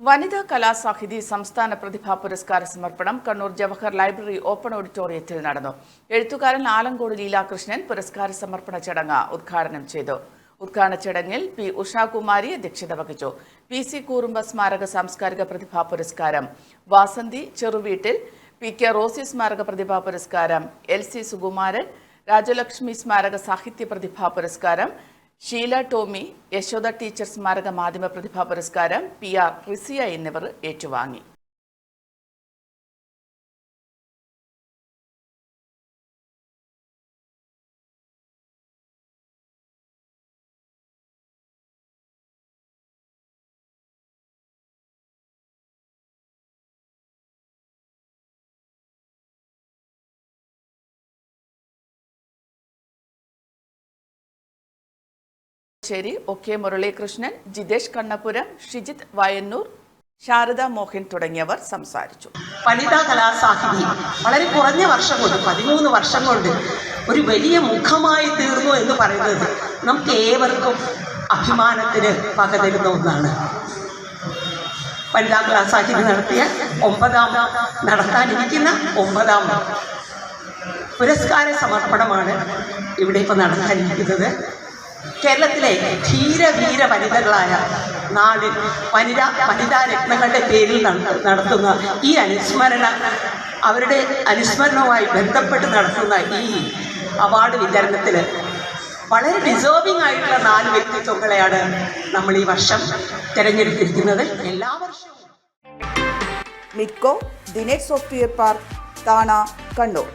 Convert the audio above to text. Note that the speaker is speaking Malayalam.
വനിതാ കലാസാഹിതി സംസ്ഥാന പ്രതിഭാ പുരസ്കാര സമർപ്പണം കണ്ണൂർ ജവഹർ ലൈബ്രറി ഓപ്പൺ ഓഡിറ്റോറിയത്തിൽ നടന്നു. എഴുത്തുകാരൻ ആലങ്കോട് ലീലാകൃഷ്ണൻ പുരസ്കാര സമർപ്പണ ചടങ്ങ് ഉദ്ഘാടനം ചെയ്തു. ഉദ്ഘാടന ചടങ്ങിൽ പി ഉഷാകുമാരി അധ്യക്ഷത വഹിച്ചു. പി സി കൂറുമ്പ സ്മാരക സാംസ്കാരിക പ്രതിഭാ പുരസ്കാരം വാസന്തി ചെറുവീട്ടിൽ പി കെ റോസി സ്മാരക പ്രതിഭാ പുരസ്കാരം എൽ സി സുകുമാരൻ രാജലക്ഷ്മി സ്മാരക സാഹിത്യ പ്രതിഭാ പുരസ്കാരം ഷീല ടോമി യശോദ ടീച്ചർ സ്മാരക മാധ്യമ പ്രതിഭാ പുരസ്കാരം പി ആർ റിസിയ എന്നിവർ ഏറ്റുവാങ്ങി. ശരി ഒ മുരളീകൃഷ്ണൻ ജിതേഷ് കണ്ണപുരം ഷിജിത് വയന്നൂർ ശാരദ മോഹൻ തുടങ്ങിയവർ സംസാരിച്ചു. വനിതാ കലാസാഹിതി വളരെ കുറഞ്ഞ വർഷം കൊണ്ട് പതിമൂന്ന് വർഷം കൊണ്ട് ഒരു വലിയ മുഖമായി തീർന്നു എന്ന് പറയുന്നത് നമുക്ക് ഏവർക്കും അഭിമാനത്തിന് പകരുന്ന ഒന്നാണ്. വനിതാ കലാസാഹിതി നടത്തിയ ഒമ്പതാം നടത്താനിരിക്കുന്ന ഒമ്പതാം പുരസ്കാര സമർപ്പണമാണ് ഇവിടെ ഇപ്പോൾ നടത്താനിരിക്കുന്നത്. കേരളത്തിലെ ധീര വീര വനിതകളായ നാടിൽ വനിതാ രത്നങ്ങളുടെ പേരിൽ നടത്തുന്ന ഈ അനുസ്മരണ അവരുടെ അനുസ്മരണവുമായി ബന്ധപ്പെട്ട് നടത്തുന്ന ഈ അവാർഡ് വിതരണത്തിൽ വളരെ ഡിസേർവിംഗ് ആയിട്ടുള്ള നാല് വ്യക്തിത്വങ്ങളെയാണ് നമ്മൾ ഈ വർഷം തിരഞ്ഞെടുത്തിരിക്കുന്നത്. എല്ലാ വർഷവും. മിക്കോ ദിനേറ്റ് സോഫ്റ്റ്വെയർ പാർക്ക് താണ കണ്ണൂർ.